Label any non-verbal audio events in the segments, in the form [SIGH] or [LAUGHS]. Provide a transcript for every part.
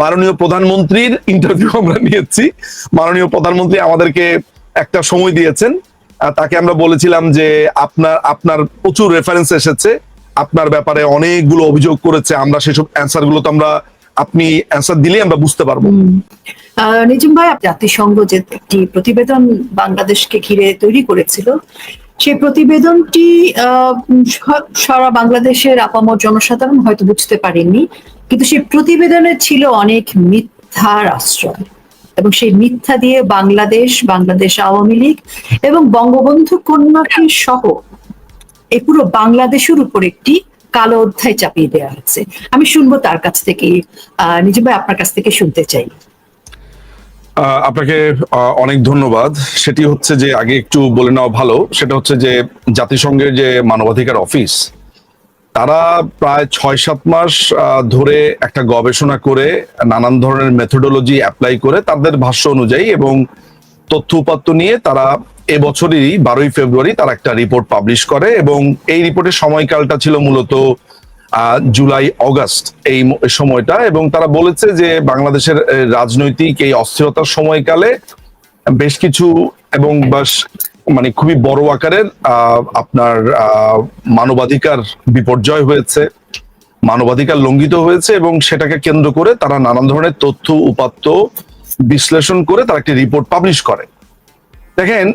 মাননীয় প্রধানমন্ত্রীর ইন্টারভিউ আমরা নিয়েছি। মাননীয় প্রধানমন্ত্রী আমাদেরকে একটা সময় দিয়েছেন। তাকে আমরা বলেছিলাম যে আপনার আপনার প্রচুর রেফারেন্স এসেছে। আপনার ব্যাপারে অনেকগুলো অভিযোগ করেছে। আমরা সেসব অ্যান্সারগুলো তো আমরা, আপনি অ্যান্সার দিলেই আমরা বুঝতে পারব। নিজুম ভাই জাতিসংঘ যে একটি প্রতিবেদন বাংলাদেশকে ঘিরে তৈরি করেছিল সেই প্রতিবেদনটি স- সারা বাংলাদেশের আপামর জনসাধারণ হয়তো বুঝতে পারেননি, কিন্তু সেই প্রতিবেদনে ছিল অনেক মিথ্যার আশ্রয় এবং সেই মিথ্যা দিয়ে বাংলাদেশ বাংলাদেশ আওয়ামী লীগ এবং বঙ্গবন্ধু কন্যাকে সহ এই পুরো বাংলাদেশের উপর একটি কালো অধ্যায় চাপিয়ে দেওয়া হয়েছে আমি শুনব তার কাছ থেকে, আহ নিজে আপনার কাছ থেকে শুনতে চাই। আপনাকে অনেক ধন্যবাদ। সেটি হচ্ছে যে, আগে একটু বলে নেওয়া ভালো, সেটা হচ্ছে যে, জাতিসংঘের যে মানবাধিকার অফিস, তারা প্রায় ছয় সাত মাস ধরে একটা গবেষণা করে, নানান ধরনের মেথোডোলজি অ্যাপ্লাই করে তাদের ভাষ্য অনুযায়ী এবং তথ্য উপাত্ত নিয়ে তারা এবছরই বারোই ফেব্রুয়ারি তারা একটা রিপোর্ট পাবলিশ করে এবং এই রিপোর্টের সময়কালটা ছিল মূলত জুলাই, অগাস্ট এই সময়টা এবং তারা বলেছে যে বাংলাদেশের রাজনৈতিক এই অস্থিরতার সময়কালে বেশ কিছু এবং বাস মানে খুবই বড় আকারের আপনার মানবাধিকার বিপর্যয় হয়েছে, মানবাধিকার লঙ্ঘিত হয়েছে এবং সেটাকে কেন্দ্র করে তারা নানান ধরনের তথ্য, উপাত্ত বিশ্লেষণ করে তারা একটি রিপোর্ট পাবলিশ করে। দেখেন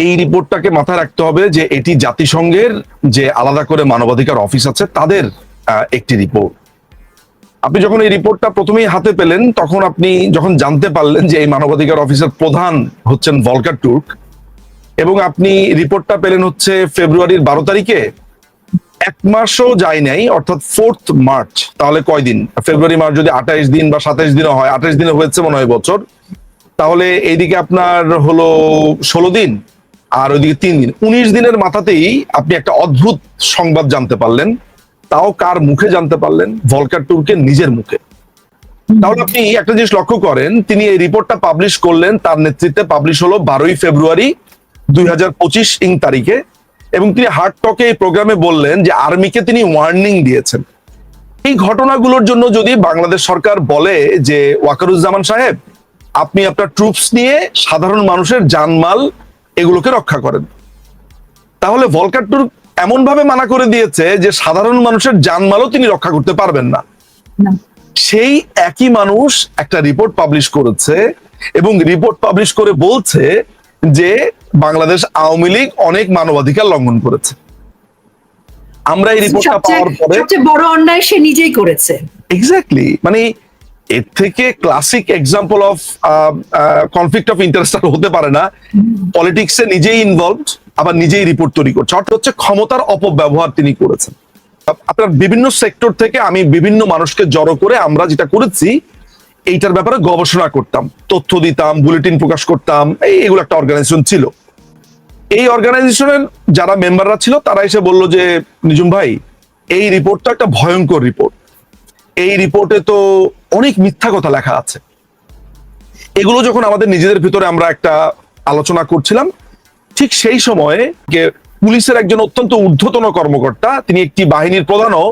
এই রিপোর্টটাকে মাথায় রাখতে হবে যে এটি জাতিসংঘের যে আলাদা করে মানবাধিকার অফিস আছে, তাদের একটি রিপোর্ট। আপনি যখন এই রিপোর্টটা প্রথমেই হাতে পেলেন, তখন আপনি যখন জানতে পারলেন যে এই মানবাধিকার অফিসের প্রধান হচ্ছেন ভলকার টুর্ক এবং আপনি রিপোর্টটা পেলেন হচ্ছে ফেব্রুয়ারির বারো তারিখে, এক মাসও যায় নাই, অর্থাৎ ফোর্থ মার্চ, তাহলে কয়দিন ফেব্রুয়ারি, মার্চ যদি আঠাইশ দিন বা সাতাইশ দিনও হয়, আঠাইশ দিনে হয়েছে মনে হয় বছর, তাহলে এইদিকে আপনার হলো ষোলো দিন। আর ওইদিকে তিন দিন। উনিশ দিনের মাথাতেই আপনি একটা অদ্ভুত সংবাদ জানতে পারলেন। তাও কার মুখে জানতে পারলেন? ভলকার টুর্কের নিজের মুখে। তাহলে আপনি একটা জিনিস লক্ষ্য করেন, তিনি এই রিপোর্টটা পাবলিশ করলেন, তার নেতৃত্বে পাবলিশ হলো বারোই ফেব্রুয়ারি দুই হাজার পঁচিশ ইং তারিখে। এবং তিনি হার্ড টকে এই প্রোগ্রামে বললেন যে আর্মিকে তিনি ওয়ার্নিং দিয়েছেন। এই ঘটনাগুলোর জন্য যদি বাংলাদেশ সরকার বলে যে, ওয়াকারুজ্জামান সাহেব, আপনি আপনার ট্রুপস নিয়ে সাধারণ মানুষের জানমাল এগুলোকে রক্ষা করেন। তাহলে ভলকার টুর্ক এমন ভাবে মানা করে দিয়েছে যে সাধারণ মানুষের জানমালও তিনি রক্ষা করতে পারবেন না। সেই একই মানুষ একটা রিপোর্ট পাবলিশ করেছে এবং রিপোর্ট পাবলিশ করে বলছে যে বাংলাদেশ আওয়ামী লীগ অনেক মানবাধিকার লঙ্ঘন করেছে। আমরা এই রিপোর্টটা পাওয়ার পরে সবচেয়ে বড় অন্যায় সে নিজেই করেছে। এক্স্যাক্টলি মানে এর থেকে classic example of conflict of interest আর হতে পারে না। পলিটিক্সে নিজেই ইনভলভড আবার নিজেই রিপোর্ট তৈরি করছে। অর্থাৎ হচ্ছে ক্ষমতার অপব্যবহার তিনি করেছেন। আপনার বিভিন্ন সেক্টর থেকে আমি বিভিন্ন মানুষকে জড়ো করে আমরা যেটা করেছি, এইটার ব্যাপারে গবেষণা করতাম, তথ্য দিতাম বুলেটিন প্রকাশ করতাম, এই এগুলো একটা অর্গানাইজেশন ছিল। এই অর্গানাইজেশনের যারা মেম্বাররা ছিল, তারা এসে বলল যে নিজুম ভাই, এই রিপোর্টটা একটা ভয়ঙ্কর রিপোর্ট এই রিপোর্টে তো অনেক মিথ্যা কথা লেখা আছে। এগুলো যখন আমাদের নিজেদের ভিতরে আমরা একটা আলোচনা করছিলাম, ঠিক সেই সময়ে পুলিশের একজন অত্যন্ত ঊর্ধ্বতন কর্মকর্তা, তিনি একটি বাহিনীর প্রধানও,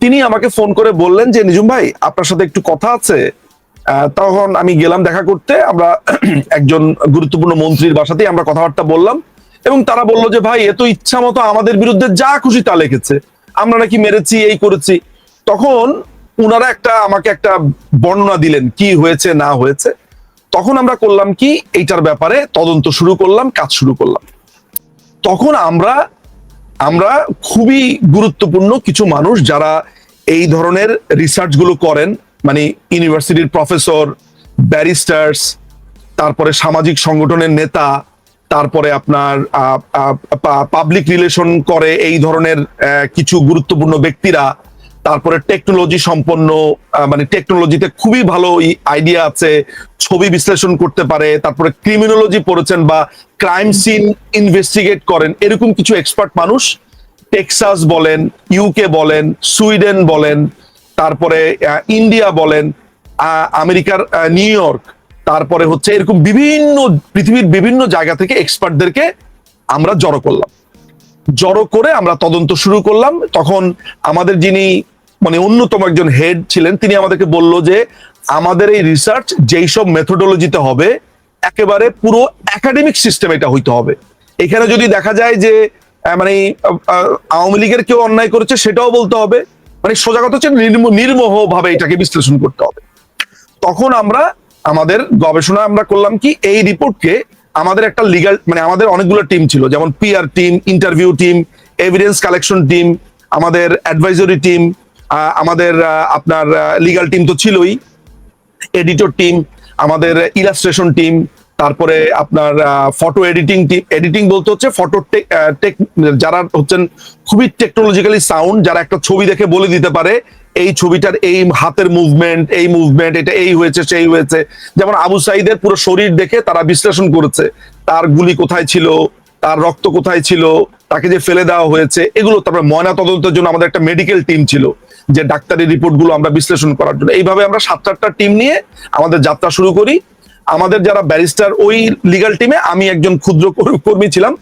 তিনি আমাকে ফোন করে বললেন যে নিজুম ভাই, আপনার সাথে একটু কথা আছে। তখন আমি গেলাম দেখা করতে, আমরা [CLEARS THROAT] একজন গুরুত্বপূর্ণ মন্ত্রীর বাসাতেই আমরা কথাবার্তা বললাম এবং তারা বলল যে, ভাই, এ তো ইচ্ছা মতো আমাদের বিরুদ্ধে যা খুশি তা লিখেছে। আমরা নাকি মেরেছি, এই করেছি। তখন উনারা একটা, আমাকে একটা বর্ণনা দিলেন কি হয়েছে, না হয়েছে। তখন আমরা করলাম কি, এইটার ব্যাপারে তদন্ত শুরু করলাম, কাজ শুরু করলাম। তখন আমরা আমরা খুবই গুরুত্বপূর্ণ কিছু মানুষ যারা এই ধরনের রিসার্চগুলো করেন মানে ইউনিভার্সিটির প্রফেসর ব্যারিস্টার্স তারপরে সামাজিক সংগঠনের নেতা, তারপরে আপনার পাবলিক রিলেশন করে এই ধরনের কিছু গুরুত্বপূর্ণ ব্যক্তিরা তারপরে টেকনোলজি সম্পন্ন মানে টেকনোলজিতে খুবই ভালো আইডিয়া আছে ছবি বিশ্লেষণ করতে পারে তারপরে ক্রিমিনোলজি পড়েছেন বা ক্রাইম সিন ইনভেস্টিগেট করেন এরকম কিছু এক্সপার্ট মানুষ টেক্সাস বলেন ইউকে বলেন সুইডেন বলেন তারপরে ইন্ডিয়া বলেন আহ, আমেরিকার নিউ ইয়র্ক তারপরে হচ্ছে এরকম বিভিন্ন পৃথিবীর বিভিন্ন জায়গা থেকে এক্সপার্টদেরকে আমরা জড়ো করলাম। জড়ো করে আমরা তদন্ত শুরু করলাম তখন আমাদের যিনি মানে অন্যতম একজন হেড ছিলেন, তিনি আমাদেরকে বলল যে আমাদের এই রিসার্চ যেই সব মেথোডোলজিতে হবে, একেবারে পুরো একাডেমিক সিস্টেম এটা হইতে হবে। এখানে যদি দেখা যায় যে মানে আওয়ামী লীগের কেউ অন্যায় করেছে, সেটাও বলতে হবে। মানে সোজা কথা হচ্ছে নির্মোহ ভাবে এটাকে বিশ্লেষণ করতে হবে। তখন আমরা, আমাদের গবেষণা আমরা করলাম কি, এই রিপোর্টকে আমাদের একটা লিগাল মানে আমাদের অনেকগুলো টিম ছিল, যেমন PR team interview team evidence collection team আমাদের অ্যাডভাইজরি টিম আমাদের আপনার লিগাল টিম তো ছিলই। এডিটর টিম আমাদের ইলাস্ট্রেশন টিম তারপরে আপনার ফটো এডিটিং টিম এডিটিং বলতে হচ্ছে ফটো টেক যারা হচ্ছেন খুবই টেকনোলজিক্যালি সাউন্ড যারা একটা ছবি দেখে বলে দিতে পারে, এই ছবিটার এই হাতের মুভমেন্ট এই মুভমেন্ট এটা এই হয়েছে, সেই হয়েছে। যেমন আবু সাইদের পুরো শরীর দেখে তারা বিশ্লেষণ করেছে, তার গুলি কোথায় ছিল, তার রক্ত কোথায় ছিল, তাকে যে ফেলে দেওয়া হয়েছে, এগুলো তারপরে ময়না তদন্তের জন্য আমাদের একটা মেডিকেল টিম ছিল। যে ডাক্তারি রিপোর্টগুলো আমরা বিশ্লেষণ করার জন্য। এইভাবে আমরা সাত চারটা টিম নিয়ে আমাদের যাত্রা শুরু করি। আমাদের যারা ব্যারিস্টার, ওই লিগাল টিমে আমি একজন ক্ষুদ্র কর- কর্মী ছিলাম।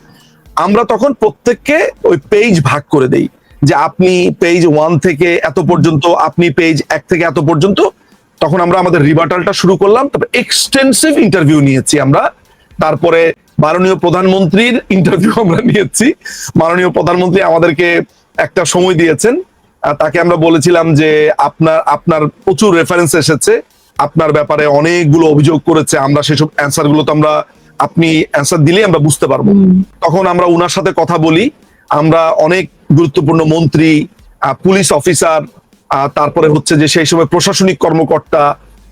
আমরা তখন প্রত্যেককে ওই পেজ ভাগ করে দেই যে আপনি পেজ ওয়ান থেকে এত পর্যন্ত, আপনি পেজ এক থেকে এত পর্যন্ত। তখন আমরা আমাদের রিবার্টালটা শুরু করলাম, তারপর এক্সটেন্সিভ ইন্টারভিউ নিয়েছি আমরা। তারপরে মাননীয় প্রধানমন্ত্রীর ইন্টারভিউ আমরা নিয়েছি। মাননীয় প্রধানমন্ত্রী আমাদেরকে একটা সময় দিয়েছেন। তাকে আমরা বলেছিলাম যে আপনার আপনার প্রচুর রেফারেন্স এসেছে। আপনার ব্যাপারে অনেকগুলো অভিযোগ করেছে। আমরা সেসব অ্যান্সারগুলো তো আমরা আপনি অ্যান্সার দিলে আমরা বুঝতে পারব। তখন আমরা উনার সাথে কথা বলি। আমরা অনেক গুরুত্বপূর্ণ মন্ত্রী পুলিশ অফিসার তারপরে হচ্ছে যে সেই সময় প্রশাসনিক কর্মকর্তা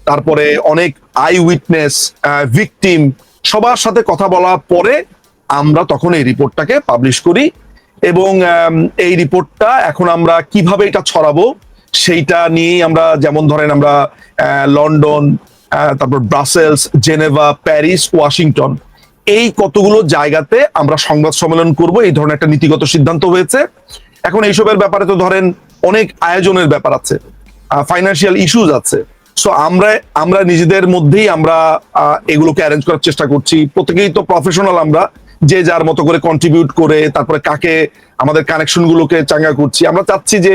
তারপরে অনেক আই উইটনেস ভিকটিম সবার সাথে কথা বলার পরে আমরা তখন এই রিপোর্টটাকে পাবলিশ করি। এবং এই রিপোর্টটা এখন আমরা কীভাবে এটা ছড়াবো সেইটা নিয়েই আমরা যেমন ধরেন আমরা লন্ডন তারপর ব্রাসেলস, জেনেভা, প্যারিস, ওয়াশিংটন এই কতগুলো জায়গাতে আমরা সংবাদ সম্মেলন করব। এই ধরনের একটা নীতিগত সিদ্ধান্ত হয়েছে। এখন এইসবের ব্যাপারে তো ধরেন অনেক আয়োজনের ব্যাপার আছে ফাইন্যান্সিয়াল ইস্যুজ আছে। সো আমরা আমরা নিজেদের মধ্যেই আমরা এগুলোকে অ্যারেঞ্জ করার চেষ্টা করছি। প্রত্যেকেই তো প্রফেশনাল আমরা। যে যার মতো করে কন্ট্রিবিউট করে, তারপরে কাকে আমাদের কানেকশন গুলোকে চাঙ্গা করছি। আমরা চাচ্ছি যে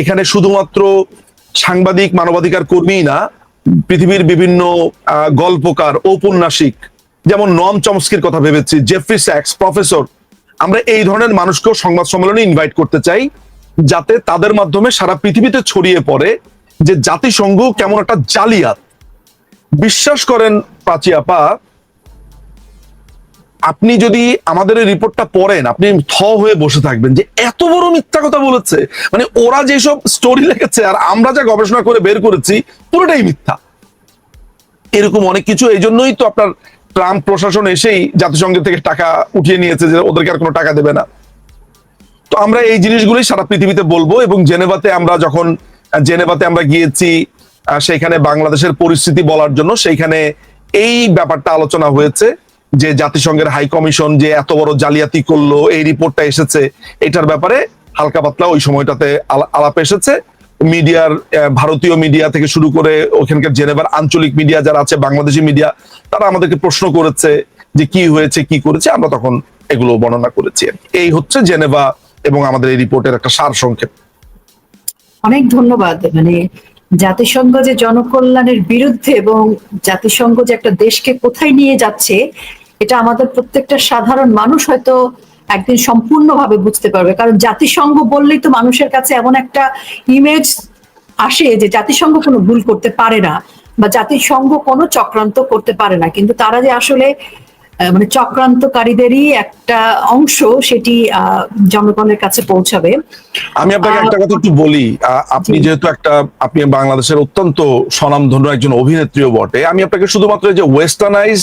এখানে শুধুমাত্র সাংবাদিক, মানবাধিকার কর্মী না, পৃথিবীর বিভিন্ন গল্পকার, ঔপন্যাসিক, যেমন নম চমস্কির কথা ভেবেছি, জেফ্রি স্যাক্স, প্রফেসর, আমরা এই ধরনের মানুষকেও সংবাদ সম্মেলনে ইনভাইট করতে চাই, যাতে তাদের মাধ্যমে সারা পৃথিবীতে ছড়িয়ে পড়ে যে জাতিসংঘ কেমন একটা জালিয়াত। বিশ্বাস করেন প্রাচী আপা আপনি যদি আমাদের এই রিপোর্টটা পড়েন আপনি থ হয়ে বসে থাকবেন যে এত বড় মিথ্যা কথা বলেছে। মানে ওরা যেসব স্টোরি লিখেছে আর আমরা যা গবেষণা করে বের করেছি পুরোটাই মিথ্যা। এরকম অনেক কিছু এই জন্যই তো আপনার ট্রাম্প প্রশাসন এসেই জাতিসংঘের থেকে টাকা উঠিয়ে নিয়েছে যে ওদেরকে আর কোনো টাকা দেবে না। তো আমরা এই জিনিসগুলোই সারা পৃথিবীতে বলব এবং জেনেভাতে আমরা যখন জেনেভাতে আমরা গিয়েছি আহ, সেইখানে বাংলাদেশের পরিস্থিতি বলার জন্য সেইখানে এই ব্যাপারটা আলোচনা হয়েছে। যে জাতিসংঘের হাই কমিশন যে এত বড় জালিয়াতি করল, এই রিপোর্টটা এসেছে, এটার ব্যাপারে হালকা পাতলা ওই সময়টাতে আলাপ এসেছে। মিডিয়ার ভারতীয় মিডিয়া থেকে শুরু করে ওখানকার জেনেভার আঞ্চলিক মিডিয়া যারা আছে, বাংলাদেশি মিডিয়া, তারা আমাদেরকে প্রশ্ন করেছে যে কি হয়েছে, কি করেছে, আমরা তখন এগুলো বর্ণনা করেছি। এই হচ্ছে জেনেভা এবং আমাদের এই রিপোর্টের একটা সার সংক্ষেপ অনেক ধন্যবাদ মানে জাতিসংঘ যে জনকল্যাণের বিরুদ্ধে এবং জাতিসংঘ যে একটা দেশকে কোথায় নিয়ে যাচ্ছে, এটা আমাদের প্রত্যেকটা সাধারণ মানুষ হয়তো একদিন সম্পূর্ণভাবে বুঝতে পারবে। কারণ জাতিসংঘ বললেই তো মানুষের কাছে এমন একটা ইমেজ আসে যে জাতিসংঘ কোনো ভুল করতে পারে না বা জাতিসংঘ কোনো চক্রান্ত করতে পারে না। কিন্তু তারা যে আসলে মানে চক্রান্তকারীদেরই একটা অংশ সেটি জনগণের কাছে পৌঁছাবে। আমি আপনাকে একটা কথা একটু বলি আপনি যেহেতু একটা আপনি বাংলাদেশের অত্যন্ত স্বনামধন্য একজন অভিনেত্রীও বটে আমি আপনাকে শুধুমাত্র যে ওয়েস্টার্নাইজ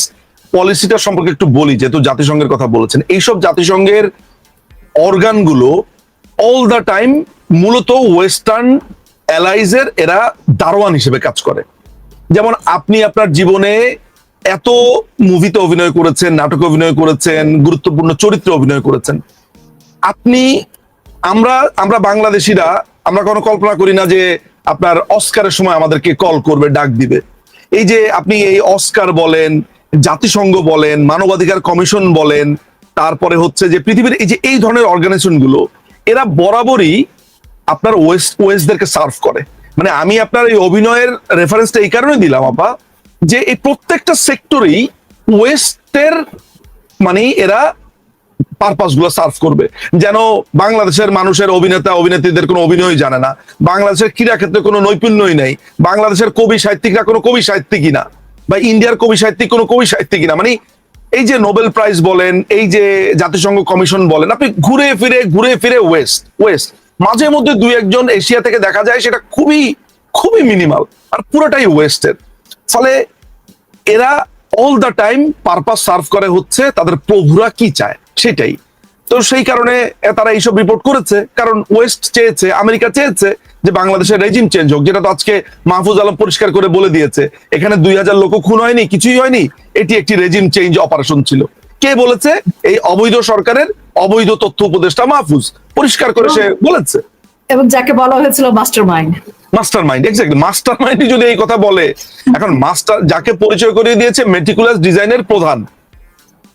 পলিসিটা সম্পর্কে একটু বলি যেহেতু জাতিসংঘের কথা বলেছেন এইসব জাতিসংঘের অর্গানগুলো অল দ্য টাইম মূলত ওয়েস্টার্ন অ্যালাইজের এরা দারোয়ান হিসেবে কাজ করে। যেমন আপনি আপনার জীবনে এত মুভিতে অভিনয় করেছেন, নাটকে অভিনয় করেছেন, গুরুত্বপূর্ণ চরিত্রে অভিনয় করেছেন। আপনি, আমরা আমরা বাংলাদেশিরা, আমরা কোনো কল্পনা করি না যে আপনার অস্কারের সময় আমাদেরকে কল করবে, ডাক দিবে। এই যে আপনি এই অস্কার বলেন, জাতিসংঘ বলেন, মানবাধিকার কমিশন বলেন, তারপরে হচ্ছে যে পৃথিবীর এই যে এই ধরনের অর্গানাইজেশনগুলো এরা বরাবরই আপনার ওয়েস্ট, ওয়েস্টদেরকে সার্ভ করে। মানে আমি আপনার এই অভিনয়ের রেফারেন্সটা এই কারণে দিলাম, আপা। যে এই প্রত্যেকটা সেক্টরেই ওয়েস্টের মানে এরা পারপাসগুলো সার্ভ করবে। যেন বাংলাদেশের মানুষের অভিনেতা, অভিনেত্রীদের কোনো অভিনয় জানে না। বাংলাদেশের ক্রীড়া ক্ষেত্রে কোনো নৈপুণ্যই নেই। বাংলাদেশের কবি সাহিত্যিকরা কোনো কবি সাহিত্যিকই না। বা ইন্ডিয়ার কবি সাহিত্যিক কোনো কবি সাহিত্যিকই না। মানে এই যে নোবেল প্রাইজ বলেন, এই যে জাতিসংঘ কমিশন বলেন, আপনি ঘুরে ফিরে ঘুরে ফিরে ওয়েস্ট ওয়েস্ট মাঝে মধ্যে দুই একজন এশিয়া থেকে দেখা যায়, সেটা খুবই খুবই মিনিমাল আর পুরোটাই ওয়েস্টের ফলে এরা all the time purpose serve করে হচ্ছে তাদের প্রভুরা কি চায় সেটাই। তো সেই কারণে তারা এইসব রিপোর্ট করেছে কারণ ওয়েস্ট চেয়েছে আমেরিকা চেয়েছে যে বাংলাদেশের রেজিম চেঞ্জ হোক যেটা তো আজকে মাহফুজ আলম পরিষ্কার করে বলে দিয়েছে। এখানে দুই হাজার লোক খুন হয়নি কিছুই হয়নি এটি একটি রেজিম চেঞ্জ অপারেশন ছিল। কে বলেছে? এই অবৈধ সরকারের অবৈধ তথ্য উপদেষ্টা মাহফুজ পরিষ্কার করে সে বলেছে। এবং যাকে বলা হয়েছিল master mind master mind exactly master mind যদি এই কথা বলে, এখন মাস্টার যাকে পরিচয় করিয়ে দিয়েছে মেটিকুলাস ডিজাইনের প্রধান।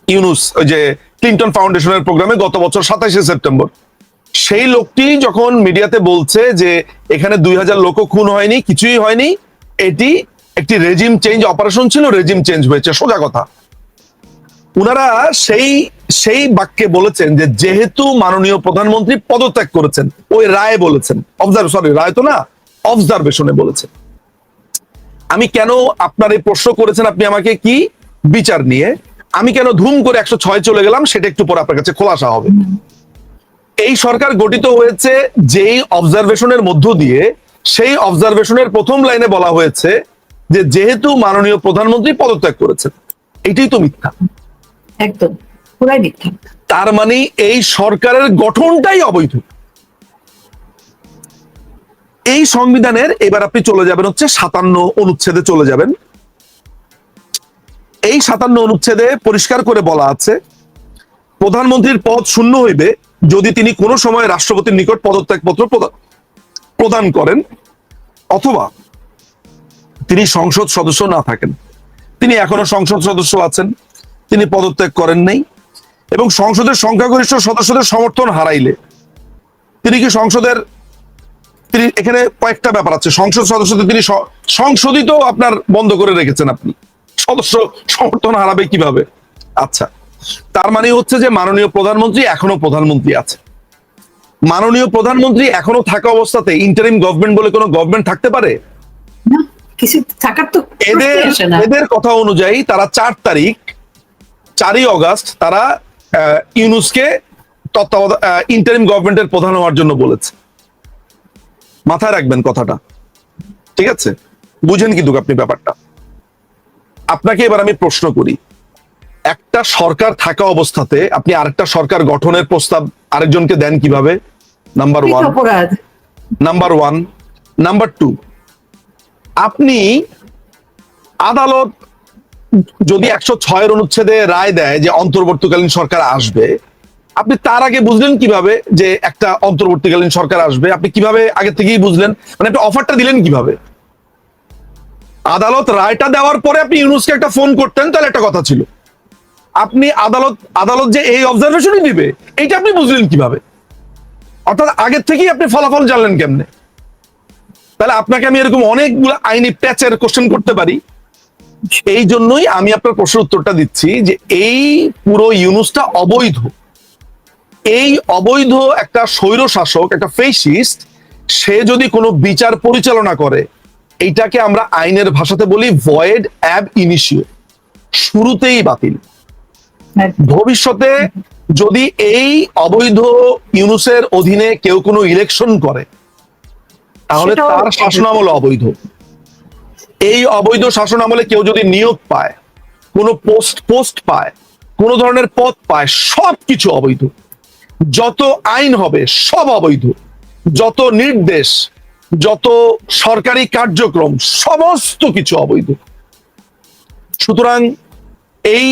ইউনুস, ওই যে ক্লিন্টন ফাউন্ডেশনের প্রোগ্রামে গত বছর সাতাশে সেপ্টেম্বর। সেই লোকটি যখন মিডিয়াতে বলছে যে, এখানে দুই হাজার লোক খুন হয়নি, কিছুই হয়নি, এটি একটি রেজিম চেঞ্জ অপারেশন ছিল রেজিম চেঞ্জ হয়েছে। সোজা কথা। উনারা সেই সেই বাক্যে বলেছেন যে যেহেতু মাননীয় প্রধানমন্ত্রী পদত্যাগ করেছেন, ওই রায় বলেছেন অবজার্ভ সরি রায় তো না অবজারভেশনে বলেছেন। আমি কেন আপনার এই প্রশ্ন করেছেন, আপনি আমাকে কি বিচার নিয়ে? আমি কেন ধুম করে একশো ছয় চলে গেলাম, সেটা একটু পরে আপনার কাছে খোলাসা হবে। এই সরকার গঠিত হয়েছে যেই অবজারভেশনের মধ্য দিয়ে, সেই অবজারভেশনের প্রথম লাইনে বলা হয়েছে যে যেহেতু মাননীয় প্রধানমন্ত্রী পদত্যাগ করেছেন, এটাই তো মিথ্যা। একদম, পুরাই মিথ্যা। তার মানে এই সরকারের গঠনটাই অবৈধ। এই সংবিধানের এবার আপনি চলে যাবেন হচ্ছে সাতান্ন অনুচ্ছেদে চলে যাবেন। এই সাতান্ন অনুচ্ছেদে পরিষ্কার করে বলা আছে, প্রধানমন্ত্রীর পদ শূন্য হইবে যদি তিনি কোনো সময় রাষ্ট্রপতির নিকট পদত্যাগপত্র প্রদা- প্রদান করেন, অথবা তিনি সংসদ সদস্য না থাকেন। তিনি এখনও সংসদ সদস্য আছেন। তিনি পদত্যাগ করেন নাই এবং সংসদের সংখ্যাগরিষ্ঠ সদস্যদের সমর্থন হারাইলে। তিনি কি সংসদের তিনি এখানে কয়েকটা ব্যাপার আছে। সংসদ সদস্যদের তিনি সংশোধিত আপনার বন্ধ করে রেখেছেন আপনি। সদস্য সমর্থন হারাবে কীভাবে? আচ্ছা তার মানে হচ্ছে যে মাননীয় প্রধানমন্ত্রী এখনও প্রধানমন্ত্রী আছে। মাননীয় প্রধানমন্ত্রী এখনও থাকা অবস্থাতে ইন্টারিম গভর্নমেন্ট বলে কোনো গভর্নমেন্ট থাকতে পারে? কিছু থাকার তো এদের এদের কথা অনুযায়ী তারা চার তারিখ চারই অগাস্ট তারা ইউনুসকে তত্ত্বাবধান ইন্টারিম গভর্নমেন্টের প্রধান হওয়ার জন্য বলেছে। মাথায় রাখবেন কথাটা। ঠিক আছে? বুঝেন কিন্তু আপনি ব্যাপারটা। আপনাকে এবার আমি প্রশ্ন করি। একটা সরকার থাকা অবস্থাতে আপনি আরেকটা সরকার গঠনের প্রস্তাব আরেকজনকে দেন কীভাবে? Number one number one number two আপনি আদালত যদি একশো ছয়ের অনুচ্ছেদে রায় দেয় যে অন্তর্বর্তীকালীন সরকার আসবে, আপনি তার আগে বুঝলেন কীভাবে যে একটা অন্তর্বর্তীকালীন সরকার আসবে? আপনি কীভাবে আগে থেকেই বুঝলেন? মানে আপনি অফারটা দিলেন কীভাবে? আদালত রায়টা দেওয়ার পরে আপনি ইউনুসকে একটা ফোন করতেন, তাহলে একটা কথা ছিল। আপনি আদালত আদালত যে এই অবজারভেশনই দিবে এইটা আপনি বুঝলেন কীভাবে? অর্থাৎ আগের থেকেই আপনি ফলাফল জানলেন কেমনে? তাহলে আপনাকে আমি এরকম অনেকগুলো আইনি প্যাচের কোশ্চেন করতে পারি। এই জন্যই আমি আপনার প্রশ্নের উত্তরটা দিচ্ছি যে এই পুরো ইউনুসটা অবৈধ। এই অবৈধ একটা স্বৈর শাসক একটা ফেসিস্ট সে যদি কোনো বিচার পরিচালনা করে এইটাকে আমরা আইনের ভাষাতে বলি ভয়েড অ্যাব ইনিশিও শুরুতেই বাতিল। ভবিষ্যতে যদি এই অবৈধ ইউনুসের অধীনে কেউ কোনো ইলেকশন করে তাহলে তার শাসনামল অবৈধ। এই অবৈধ শাসন আমলে কেউ যদি নিয়োগ পায়, কোনো পোস্ট পোস্ট পায়, কোনো ধরনের পদ পায় সব কিছু অবৈধ। যত আইন হবে, সব অবৈধ। যত নির্দেশ, যত সরকারি কার্যক্রম, সমস্ত কিছু অবৈধ। সুতরাং এই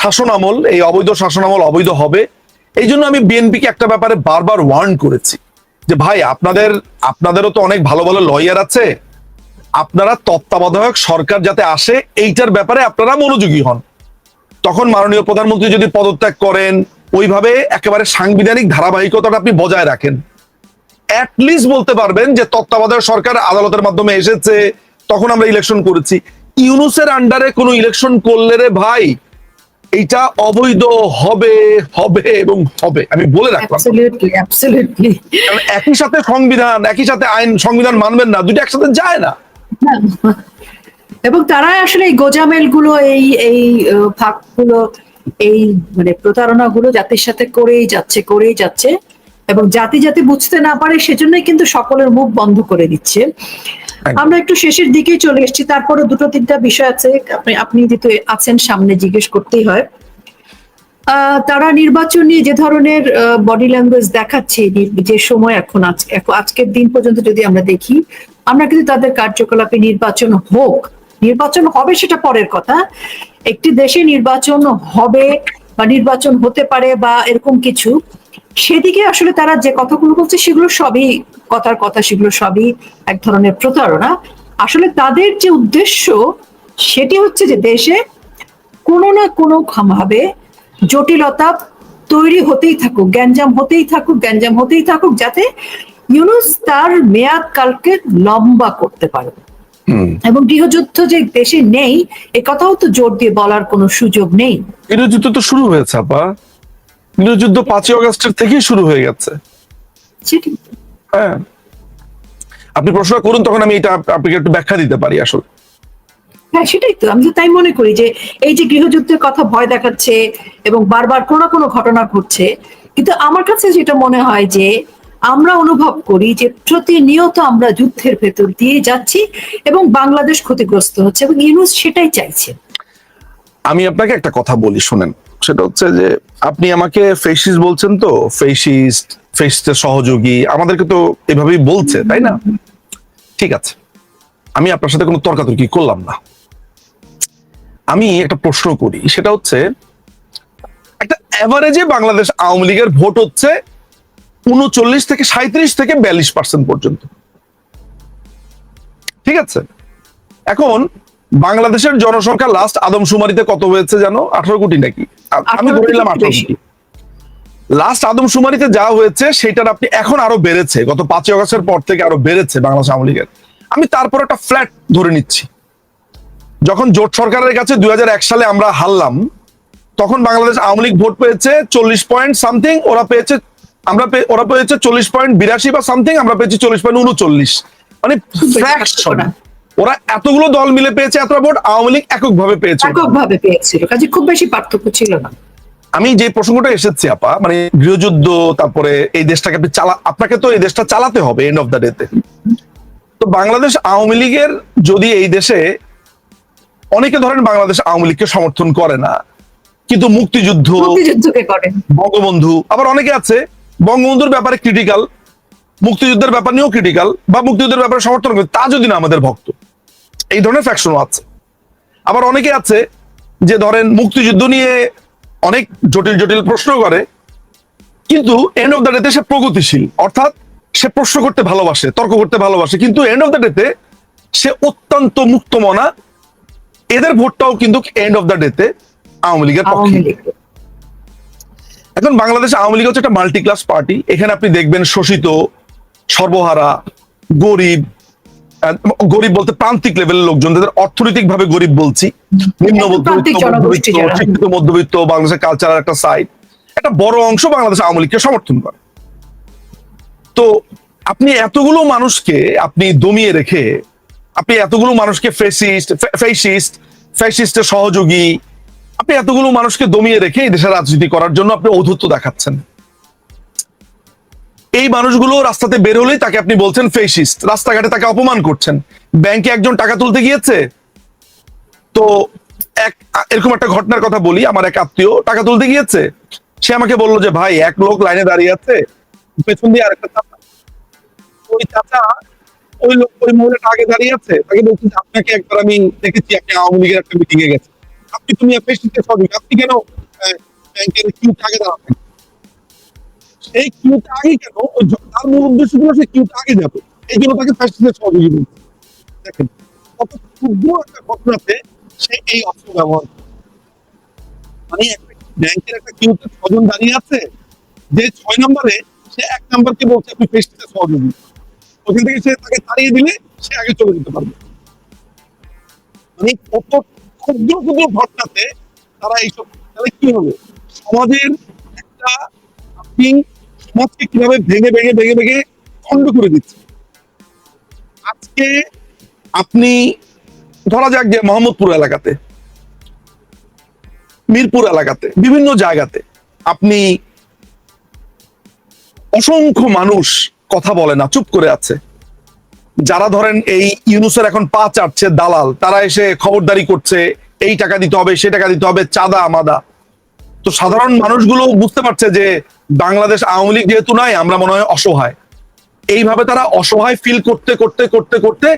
শাসনামল, এই অবৈধ শাসনামল অবৈধ হবে। এই জন্য আমি বিএনপিকে একটা ব্যাপারে বারবার ওয়ার্ন করেছি যে, ভাই, আপনাদের, আপনাদেরও তো অনেক ভালো ভালো লয়ার আছে। আপনারা তত্ত্বাবধায়ক সরকার যাতে আসে এইটার ব্যাপারে আপনারা মনোযোগী হন। তখন মাননীয় প্রধানমন্ত্রী যদি পদত্যাগ করেন ওইভাবে একেবারে সাংবিধানিক ধারাবাহিকতাটা আপনি বজায় রাখেন। অ্যাটলিস্ট বলতে পারবেন যে তত্ত্বাবধায়ক সরকার আদালতের মাধ্যমে এসেছে তখন আমরা ইলেকশন করেছি। ইউনুসের আন্ডারে কোনো ইলেকশন করলে রে ভাই এটা অবৈধ হবে হবে এবং হবে। আমি বলে রাখলাম। একই সাথে সংবিধান একই সাথে আইন সংবিধান মানবেন না দুটো একসাথে যায় না। এবং তারা আসলে এই গোজামেলগুলো এই এই আহ, ফাঁকগুলো এই মানে প্রতারণা গুলো জাতির সাথে করেই যাচ্ছে করেই যাচ্ছে। এবং জাতি জাতি বুঝতে না পারে সেজন্যই কিন্তু সকলের মুখ বন্ধ করে দিচ্ছে। আমরা একটু শেষের দিকেই চলে এসেছি। তারপরে দুটো তিনটা বিষয় আছে। আপনি আপনি যেহেতু আছেন সামনে জিজ্ঞেস করতেই হয়। তারা নির্বাচন নিয়ে যে ধরনের বডি ল্যাঙ্গুয়েজ দেখাচ্ছে যে সময় এখন আজ- এখন আজকের দিন পর্যন্ত যদি আমরা দেখি, আমরা কিন্তু তাদের কার্যকলাপে নির্বাচন হোক। নির্বাচন হবে সেটা পরের কথা। একটি দেশে নির্বাচন হবে বা নির্বাচন হতে পারে বা এরকম কিছু, সেদিকে আসলে তারা যে কথাগুলো বলছে সেগুলো সবই কথার কথা, সেগুলো সবই এক ধরনের প্রতারণা। আসলে তাদের যে উদ্দেশ্য, সেটি হচ্ছে যে দেশে কোনো না কোনো ভাবে জটিলতা তৈরি হতেই থাকুক গ্যাঞ্জাম হতেই থাকুক গ্যাঞ্জাম হতেই থাকুক যাতে ইউনুস তার মেয়াদ কালকে লম্বা করতে পারে। এবং গৃহযুদ্ধ যে দেশে নেই এ কথাও তো জোর দিয়ে বলার কোনো সুযোগ নেই। গৃহযুদ্ধ তো শুরু হয়েছে আপা। গৃহযুদ্ধ পাঁচই অগস্টের থেকেই শুরু হয়ে গেছে। হ্যাঁ। আপনি প্রশ্ন করুন তখন আমি এটা আপনাকে একটু ব্যাখ্যা দিতে পারি আসলে। হ্যাঁ সেটাই তো। আমি তো তাই মনে করি যে এই যে গৃহযুদ্ধের কথা ভয় দেখাচ্ছে এবং বারবার কোনো না কোনো ঘটনা ঘটছে, কিন্তু আমার কাছে যেটা মনে হয় যে আমরা অনুভব করি যে প্রতিনিয়ত আমরা যুদ্ধের ভেতর দিয়ে যাচ্ছি এবং বাংলাদেশ ক্ষতিগ্রস্ত হচ্ছে এবং ইউনুস সেটাই চাইছে। আমি আপনাকে একটা কথা বলি, শুনেন। সেটা হচ্ছে যে আপনি আমাকে ফেসিস বলছেন তো ফেসিস্ট ফেসিস্টের সহযোগী, আমাদেরকে তো এভাবেই বলছে, তাই না? ঠিক আছে। আমি আপনার সাথে কোনো তর্কাতর্কি করলাম না। আমি একটা প্রশ্ন করি সেটা হচ্ছে একটা অ্যাভারেজে বাংলাদেশ আওয়ামী লীগের ভোট হচ্ছে উনচল্লিশ থেকে সাঁত্রিশ থেকে বিয়াল্লিশ পার্সেন্ট পর্যন্ত। ঠিক আছে? এখন বাংলাদেশের জনসংখ্যা লাস্ট আদমশুমারিতে কত হয়েছে জানো? আঠারো কোটি নাকি? আমি 18 ধরে নিলাম আঠারো কোটি। লাস্ট আদমশুমারিতে যা হয়েছে সেটার আপনি এখন আরও বেড়েছে। গত পাঁচই অগস্টের পর থেকে আরও বেড়েছে বাংলাদেশ আওয়ামী লীগের। আমি তারপর একটা ফ্ল্যাট ধরে নিচ্ছি। যখন জোট সরকারের কাছে দুই হাজার এক সালে আমরা হারলাম তখন বাংলাদেশ আওয়ামী লীগ ভোট পেয়েছে চল্লিশ পয়েন্ট সামথিং ওরা পেয়েছে আমরা ওরা পেয়েছে চল্লিশ পয়েন্ট বিরাশি বা সামথিং আমরা পেয়েছি চল্লিশ পয়েন্ট উনচল্লিশ। মানে। ওরা এতগুলো দল মিলে পেয়েছে এত ভোট আওয়ামী লীগ এককভাবে পেয়েছে। এককভাবে পেয়েছিল কাজে খুব বেশি পার্থক্য ছিল না। আমি যে প্রসঙ্গটা এসেছি আপা মানে গৃহযুদ্ধ তারপরে এই দেশটাকে আপনি চালা আপনাকে তো এই দেশটা চালাতে হবে এন্ড অফ দ্য ডেতে তো বাংলাদেশ আওয়ামী লীগের যদি এই দেশে অনেকে ধরেন বাংলাদেশ আওয়ামী লীগকে সমর্থন করে না। কিন্তু মুক্তিযুদ্ধ বঙ্গবন্ধু আবার অনেকে আছে বঙ্গবন্ধুর ব্যাপারে ক্রিটিক্যাল মুক্তিযুদ্ধের ব্যাপার নিয়েও ক্রিটিক্যাল বা মুক্তিযুদ্ধের ব্যাপারে সমর্থন করে তা যদি না আমাদের ভক্ত এই ধরনের ফ্যাকশনও আছে। আবার অনেকে আছে যে ধরেন মুক্তিযুদ্ধ নিয়ে অনেক জটিল জটিল প্রশ্ন করে কিন্তু এন্ড অফ দ্য ডেতে সে প্রগতিশীল। অর্থাৎ সে প্রশ্ন করতে ভালোবাসে তর্ক করতে ভালোবাসে কিন্তু এন্ড অফ দ্য ডেতে সে অত্যন্ত মুক্তমনা এদের ভোটটাও কিন্তু এন্ড অফ দ্য ডেতে আওয়ামী লীগের পক্ষে। এখন বাংলাদেশ আওয়ামী লীগ হচ্ছে একটা মাল্টি ক্লাস পার্টি এখানে আপনি দেখবেন শোষিত সর্বহারা গরিব গরিব বলতে প্রান্তিক লেভেলের লোকজন তাদের অর্থনৈতিক ভাবে গরিব বলছি নিম্ন একদম মধ্যবিত্ত মধ্যবিত্ত, শিক্ষিত মধ্যবিত্ত বাংলাদেশের কালচারাল একটা সাইড একটা বড় অংশ বাংলাদেশ আওয়ামী লীগকে সমর্থন করে। তো আপনি এতগুলো মানুষকে আপনি দমিয়ে রেখে আপনি এতগুলো মানুষকে ফেসিস্ট ফেসিস্ট ফ্যাসিস্টের সহযোগী। আপনি এতগুলো মানুষকে দমিয়ে রেখে এই দেশের রাজনীতি করার জন্য আপনি ঔদ্ধত্য দেখাচ্ছেন। এই মানুষগুলো রাস্তাতে বের হলেই তাকে আপনি বলছেন ফেসিস্ট রাস্তাঘাটে তাকে অপমান করছেন। ব্যাংকে একজন টাকা তুলতে গিয়েছে। তো এক, এরকম একটা ঘটনার কথা বলি। আমার এক আত্মীয় টাকা তুলতে গিয়েছে। সে আমাকে বলল যে, ভাই, এক লোক লাইনে দাঁড়িয়ে আছে। পেছন দিয়ে আরেকটা চাচা। ওই চাচা ওই লোক, ওই মহিলাটা আগে দাঁড়িয়ে আছে? তাকে বলছি আপনাকে একবার আমি দেখেছি, আপনি আওয়ামী লীগের একটা মিটিং এ আপনি তুমি ফেসিস্টের আপনি কেন ব্যাংকের কিউতে আগে দাঁড়াবেন? কিউতে আগে কেন তার মূল উদ্দেশ্য ছিল সে কিউতে আগে যাবে। এই জন্য তাকে ফ্যাসিস্টের সহযোগী বলছে। দেখেন, কত ক্ষুদ্র একটা ঘটনাতে সে এই অস্ত্র ব্যবহার। মানে ব্যাংকের একটা কিউতে ছজন দাঁড়িয়ে আছে। যে ছয় নম্বরে সে এক নাম্বারকে বলছে, আপনি ফেসটিতে সহযোগী ওখান থেকে সে তাকে তাড়িয়ে দিলে সে আগে চলে যেতে পারবে। মানে কত ক্ষুদ্র ক্ষুদ্র ঘটনাতে তারা এইসব তাহলে কি হবে? সমাজের একটা আপনি সমাজকে কীভাবে ভেঙে ভেঙে ভেঙে ভেঙে খণ্ড করে দিচ্ছে? আজকে আপনি ধরা যাক যে মোহাম্মদপুর এলাকাতে, মিরপুর এলাকাতে, বিভিন্ন জায়গাতে আপনি অসংখ্য মানুষ কথা বলে না, চুপ করে আছে। যারা ধরেন এই ইউনুসের এখন পা চাটছে দালাল, তারা এসে খবরদারি করছে, এই টাকা দিতে হবে, সে টাকা দিতে হবে, চাঁদা আমাদা। তো সাধারণ মানুষগুলো বুঝতে পারছে যে বাংলাদেশ আওয়ামী লীগ যেহেতু নাই, আমরা মনে হয় অসহায়। এইভাবে তারা অসহায় ফিল করতে করতে করতে করতে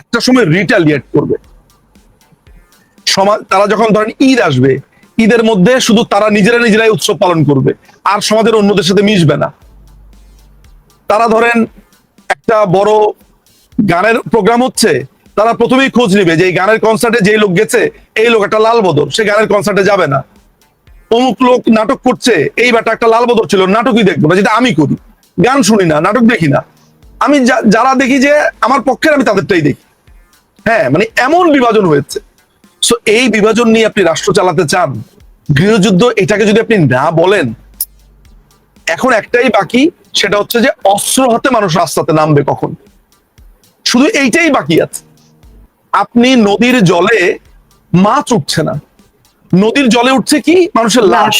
একটা সময় রিটালিয়েট করবে। সমাজ তারা যখন ধরেন ঈদ আসবে, ঈদের মধ্যে শুধু তারা নিজেরা নিজেরাই উৎসব পালন করবে, আর সমাজের অন্যদের সাথে মিশবে না। তারা ধরেন একটা বড় গানের প্রোগ্রাম হচ্ছে, তারা প্রথমেই খোঁজ নিবে যে এই গানের কনসার্টে যেই লোক গেছে, এই লোক একটা লাল বদর, সে গানের কনসার্টে যাবে না। অমুক লোক নাটক করছে, এই ব্যাটা একটা লাল বদর ছিল, নাটকই দেখব না, যেটা আমি করি। গান শুনি না, নাটক দেখি না। আমি যা- যারা দেখি যে আমার পক্ষের আমি তাদেরটাই দেখি। হ্যাঁ মানে এমন বিভাজন হয়েছে। সো এই বিভাজন নিয়ে আপনি রাষ্ট্র চালাতে চান, গৃহযুদ্ধ এটাকে যদি আপনি না বলেন, এখন একটাই বাকি সেটা হচ্ছে যে অস্ত্র হাতে মানুষ রাস্তাতে নামবে কখন? শুধু এইটাই বাকি আছে। আপনি নদীর জলে মাছ উঠছে না। নদীর জলে উঠছে কি? মানুষের লাশ।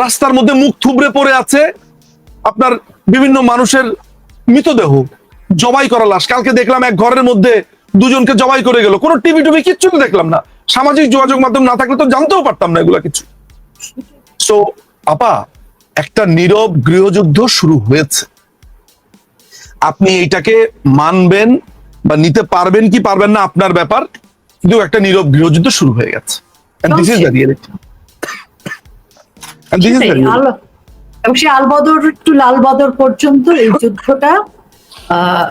রাস্তার মধ্যে মুখ থুবড়ে পড়ে আছে আপনার বিভিন্ন মানুষের মৃতদেহ। জবাই করা লাশ। কালকে দেখলাম এক ঘরের মধ্যে দুজনকে জবাই করে গেল। কোনো টিভি টুভি কিচ্ছু তো দেখলাম না। সামাজিক যোগাযোগ মাধ্যম না থাকলে তো জানতেও পারতাম না এগুলা কিছু। সো আপা একটা নীরব গৃহযুদ্ধ শুরু হয়েছে। আপনি এইটাকে মানবেন বা নিতে পারবেন কি পারবেন না আপনার ব্যাপার কিন্তু একটা নীরব গৃহযুদ্ধ শুরু হয়ে গেছে। Reality. আল- এবং সেই আলবদর টু লালবদর পর্যন্ত এই যুদ্ধটা আহ,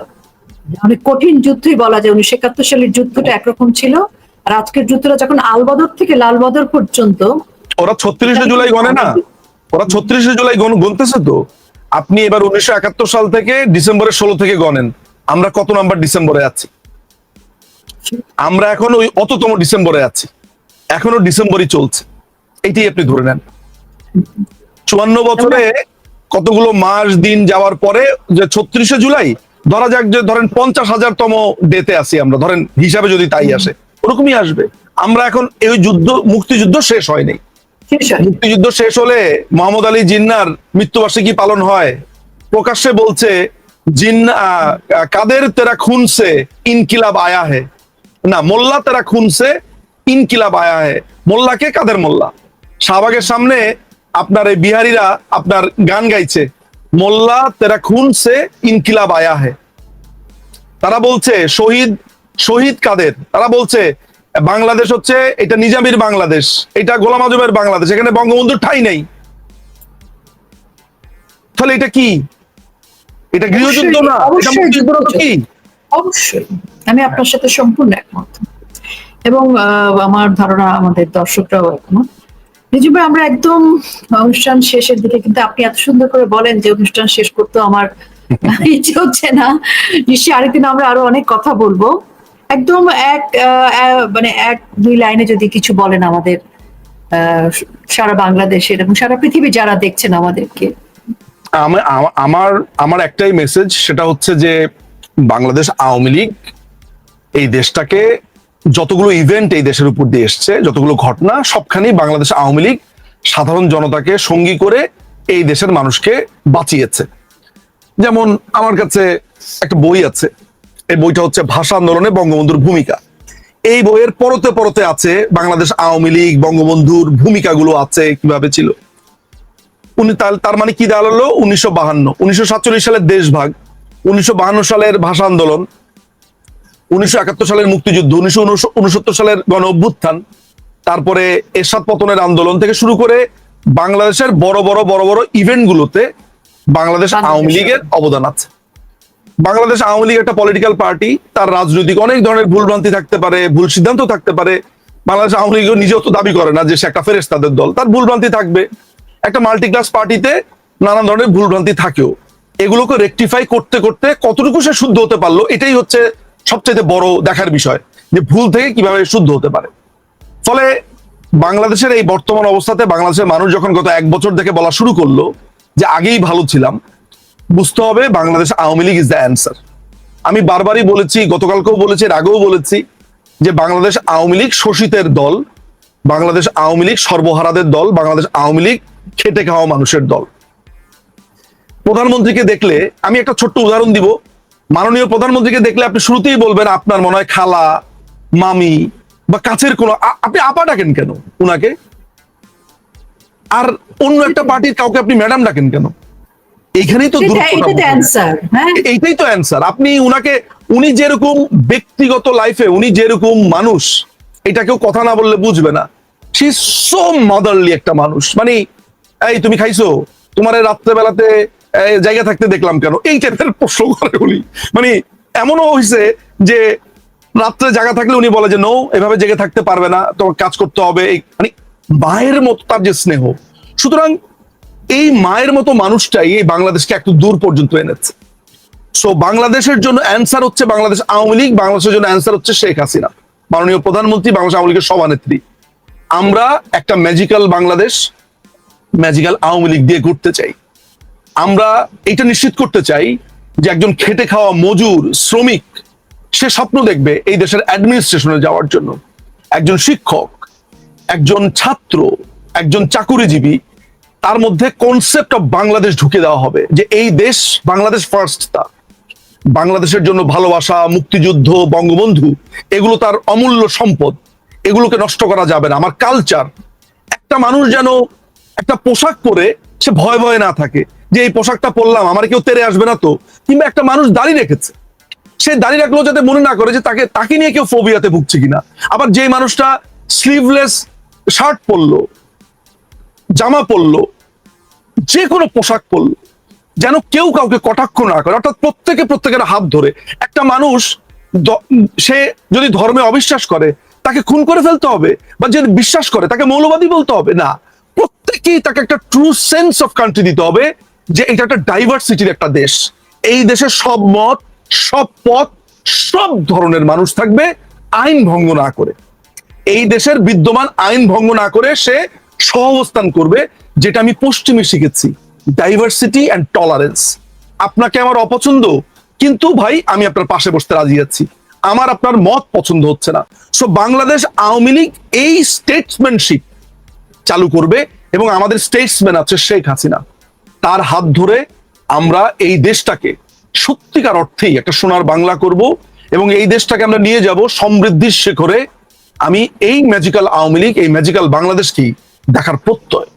অনেক কঠিন যুদ্ধই বলা যায়। উনিশশো একাত্তর সালের যুদ্ধটা একরকম ছিল। আর আজকের যুদ্ধটা যখন আলবদর থেকে লালবদর পর্যন্ত ওরা ছত্রিশে জুলাই গনে না? ওরা ছত্রিশে জুলাই গণ- গুনতেছে তো। আপনি এবার উনিশশো একাত্তর সাল থেকে ডিসেম্বরের ষোলো থেকে গনেন আমরা কত নাম্বার ডিসেম্বরে আছি? আমরা এখন ওই অততম ডিসেম্বরে আছি। এখনও ডিসেম্বরই চলছে। এইটাই আপনি ধরে নেন। চুয়ান্ন বছরে কতগুলো মাস, দিন যাওয়ার পরে যে ছত্রিশে জুলাই, ধরা যাক যে ধরেন পঞ্চাশ হাজার তম ডেতে আসি আমরা। ধরেন হিসাবে যদি তাই আসে, ওরকমই আসবে। আমরা এখন এই যুদ্ধ মুক্তিযুদ্ধ শেষ হয়নি হয়। মুক্তিযুদ্ধ শেষ হলে মোহাম্মদ আলী জিন্নার মৃত্যুবার্ষিকী পালন হয়। প্রকাশ্যে বলছে, জিন্না কাদের তেরা খুনসে ইনকিলাব আয়া হে না, মোল্লা তেরা খুনসে ইনকিলাব আয়া হে মোল্লাকে কাদের মোল্লা? শাহবাগের সামনে আপনার এই বিহারিরা আপনার গান গাইছে, মোল্লা তেরা খুন সে ইনকিলাব আয়া হে তারা বলছে, শহীদ শহীদ কাদের? তারা বলছে বাংলাদেশ হচ্ছে এটা নিজামির বাংলাদেশ এটা গোলাম আজমের বাংলাদেশ এখানে বঙ্গবন্ধুর ঠাই নেই। তাহলে এটা কি? এটা গৃহযুদ্ধ না। কি? অবশ্যই। আমি আপনার সাথে সম্পূর্ণ একমত। এবং আহ, আমার ধারণা আমাদের দর্শকরাও একমত। নিজুবে আমরা একদম অনুষ্ঠান শেষের দিকে কিন্তু আপনি এত সুন্দর করে বলেন যে অনুষ্ঠান শেষ করতে আমার [LAUGHS] ইচ্ছে হচ্ছে না। নিশ্চয়ই আরেকদিন আমরা আরও অনেক কথা বলব। একদম এক মানে এক, দুই লাইনে যদি কিছু বলেন আমাদের সারা বাংলাদেশের এবং সারা পৃথিবী যারা দেখছেন আমাদেরকে। আমা- আমা- আমার আমার একটাই মেসেজ সেটা হচ্ছে যে বাংলাদেশ আওয়ামী লীগ এই দেশটাকে যতগুলো ইভেন্ট এই দেশের উপর দিয়ে এসছে, যতগুলো ঘটনা সবখানেই বাংলাদেশ আওয়ামী লীগ সাধারণ জনতাকে সঙ্গী করে এই দেশের মানুষকে বাঁচিয়েছে। যেমন আমার কাছে একটা বই আছে এই বইটা হচ্ছে ভাষা আন্দোলনে বঙ্গবন্ধুর ভূমিকা। এই বইয়ের পরতে পরতে আছে বাংলাদেশ আওয়ামী লীগ বঙ্গবন্ধুর ভূমিকাগুলো আছে কীভাবে ছিল। উনি তার মানে কি দাঁড়াল উনিশশো বাহান্ন উনিশশো সাতচল্লিশ সালের দেশভাগ উনিশশো বাহান্ন সালের ভাষা আন্দোলন উনিশশো একাত্তর সালের মুক্তিযুদ্ধ উনিশশো উনসত্তর সালের গণ অভ্যুত্থান তারপরে এরশাদ পতনের আন্দোলন থেকে শুরু করে বাংলাদেশের বড় বড় বড় বড় ইভেন্ট গুলোতে বাংলাদেশ বাংলাদেশ। আওয়ামী লীগের অবদান আছে। বাংলাদেশ আওয়ামী লীগ একটা পলিটিক্যাল পার্টি তার রাজনৈতিক অনেক ধরনের ভুলভ্রান্তি থাকতে পারে, ভুল সিদ্ধান্ত থাকতে পারে। বাংলাদেশ আওয়ামী লীগ নিজেও তো দাবি করে না যে সে একটা ফেরেস্তাদের দল। তার ভুলভ্রান্তি থাকবে। একটা মাল্টি ক্লাস পার্টিতে নানান ধরনের ভুলভ্রান্তি থাকেও। এগুলোকে রেকটিফাই করতে করতে কতটুকু সে শুদ্ধ হতে পারল, এটাই হচ্ছে সবচেয়ে বড় দেখার বিষয়, যে ভুল থেকে কীভাবে শুদ্ধ হতে পারে। ফলে বাংলাদেশের এই বর্তমান অবস্থাতে বাংলাদেশের মানুষ যখন গত এক বছর থেকে বলা শুরু করল, যে আগেই ভালো ছিলাম বুঝতে হবে Bangladesh Awami League is the answer আমি বারবারই বলেছি, গতকালকেও বলেছি, এর আগেও বলেছি যে বাংলাদেশ আওয়ামী লীগ শোষিতের দল, বাংলাদেশ আওয়ামী লীগ সর্বহারাদের দল, বাংলাদেশ আওয়ামী লীগ খেটে খাওয়া মানুষের দল। প্রধানমন্ত্রীকে দেখলে, আমি একটা ছোট্ট উদাহরণ দিব। মাননীয় প্রধানমন্ত্রীকে দেখলে আপনি শুরুতেই বলবেন, আপনার মনে হয় খালা, মামি বা কাছের কোনো আপনি আপা ডাকেন কেন উনাকে? আর অন্য একটা পার্টির কাউকে আপনি ম্যাডাম ডাকেন কেন? এইখানেই তো হ্যাঁ? এইটাই তো অ্যান্সার আপনি উনাকে উনি যেরকম ব্যক্তিগত লাইফে উনি যেরকম মানুষ এটা কেউ কথা না বললে বুঝবে না। সি সো মাদারলি একটা মানুষ। মানে এই তুমি খাইছো? তোমার রাত্রেবেলাতে জায়গা থাকতে দেখলাম কেন? এই টাইপের প্রশ্ন করে উনি। মানে এমনও হয়েছে যে রাত্রে জায়গা থাকলে উনি বলে যে নো এভাবে জেগে থাকতে পারবে না। তোমার কাজ করতে হবে। মানে মায়ের মতো তার যে স্নেহ। সুতরাং এই মায়ের মতো মানুষটাই এই বাংলাদেশকে একটু দূর পর্যন্ত এনেছে। সো বাংলাদেশের জন্য অ্যান্সার হচ্ছে বাংলাদেশ আওয়ামী লীগ, বাংলাদেশের জন্য অ্যান্সার হচ্ছে শেখ হাসিনা। মাননীয় প্রধানমন্ত্রী, বাংলাদেশ আওয়ামী লীগের সভানেত্রী। আমরা একটা ম্যাজিক্যাল বাংলাদেশ ম্যাজিক্যাল আওয়ামী লীগ দিয়ে ঘুরতে চাই। আমরা এটা নিশ্চিত করতে চাই যে একজন খেটে খাওয়া মজুর শ্রমিক, সে স্বপ্ন দেখবে এই দেশের অ্যাডমিনিস্ট্রেশনে যাওয়ার জন্য। একজন শিক্ষক, একজন ছাত্র, একজন চাকুরিজীবী তার মধ্যে কনসেপ্ট অফ বাংলাদেশ ঢুকে দেওয়া হবে যে এই দেশ বাংলাদেশ ফার্স্ট তা। বাংলাদেশের জন্য ভালোবাসা, মুক্তিযুদ্ধ, বঙ্গবন্ধু, এগুলো তার অমূল্য সম্পদ। এগুলোকে নষ্ট করা যাবে না। আমার কালচার একটা মানুষ যেন একটা পোশাক পরে সে ভয় ভয়ে না থাকে, যে এই পোশাকটা পরলাম, আমার কেউ তেরে আসবে না তো। কিংবা একটা মানুষ দাড়ি রেখেছে, সে দাঁড়িয়ে রাখলেও যাতে মনে না করে যে তাকে তাকে নিয়ে কেউ ফোবিয়াতে ভুগছে কিনা। আবার যে মানুষটা স্লিভলেস শার্ট পরলো জামা পরলো, যে কোনো পোশাক পরলো, যেন কেউ কাউকে কটাক্ষ না করে। অর্থাৎ প্রত্যেকে প্রত্যেকের হাত ধরে একটা মানুষ সে যদি ধর্মে অবিশ্বাস করে, তাকে খুন করে ফেলতে হবে বা যে বিশ্বাস করে, তাকে মৌলবাদী বলতে হবে, না। প্রত্যেকেই তাকে একটা ট্রু সেন্স অফ কান্ট্রি দিতে হবে যে এটা একটা ডাইভার্সিটির একটা দেশ। এই দেশে সব মত, সব পথ, সব ধরনের মানুষ থাকবে, আইন ভঙ্গ না করে। এই দেশের বিদ্যমান আইন ভঙ্গ না করে সে সহাবস্থান করবে, যেটা আমি পশ্চিমে শিখেছি। ডাইভার্সিটি অ্যান্ড টলারেন্স আপনাকে আমার অপছন্দ, কিন্তু ভাই, আমি আপনার পাশে বসতে রাজি আছি। আমার আপনার মত পছন্দ হচ্ছে না। সো বাংলাদেশ আওয়ামী লীগ এই স্টেটসম্যানশিপ চালু করবে এবং আমাদের স্টেটসম্যান আছে শেখ হাসিনা। তার হাত ধরে আমরা এই দেশটাকে সত্যিকার অর্থেই একটা সোনার বাংলা করব এবং এই দেশটাকে আমরা নিয়ে যাব সমৃদ্ধির শেখরে। আমি এই ম্যাজিক্যাল আওয়ামী লীগ, এই ম্যাজিক্যাল বাংলাদেশকেই দেখার প্রত্যয়।